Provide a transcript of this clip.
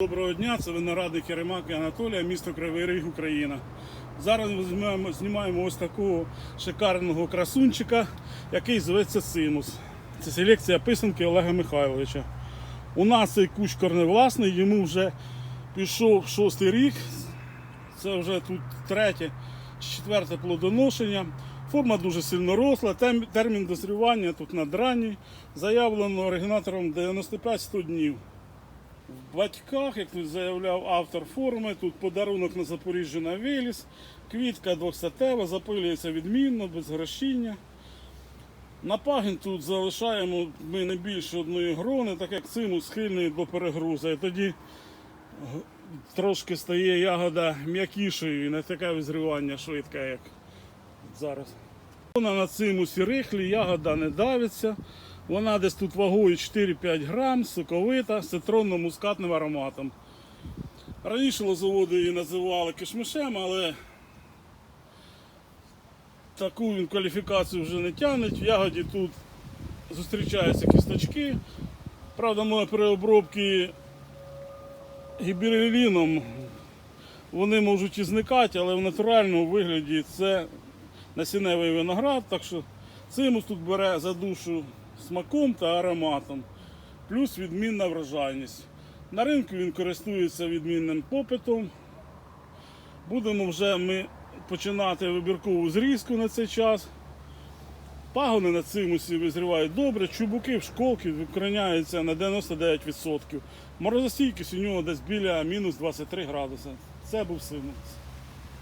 Доброго дня, це виноградник Яремак і Анатолія, місто Кривий Ріг, Україна. Зараз ми знімаємо, знімаємо ось такого шикарного красунчика, який зветься Симус. Це селекція писанки Олега Михайловича. У нас цей кущ корневласний, йому вже пішов шостий рік. Це вже тут третє чи четверте плодоношення. Форма дуже сильно росла. Термін дозрівання тут надранній. Заявлено оригінатором 95-100 днів. В батьках, як заявляв автор форми, тут подарунок на Запоріжжя на виліз, квітка двохстатева, запилюється відмінно, без грошіння. На пагін тут залишаємо ми не більше одної грони, так як цимус схильний до перегрузу. І тоді трошки стає ягода м'якішою і не таке визрівання швидке, як зараз. Вона на цимусі рихлі, ягода не давиться. Вона десь тут вагою 4-5 грам, соковита, з цитронно-мускатним ароматом. Раніше лозоводи її називали кишмишем, але таку він кваліфікацію вже не тягне. В ягоді тут зустрічаються кісточки. Правда, моє при обробці гібереліном вони можуть і зникати, але в натуральному вигляді це насінневий виноград, так що цимус тут бере за душу смаком та ароматом, плюс відмінна врожайність. На ринку він користується відмінним попитом. Будемо вже ми починати вибіркову зрізку на цей час. Пагони на цимусі визрівають добре, чубуки в школки викореняються на 99%. Морозостійкість у нього десь біля мінус 23 градуси. Це був симус.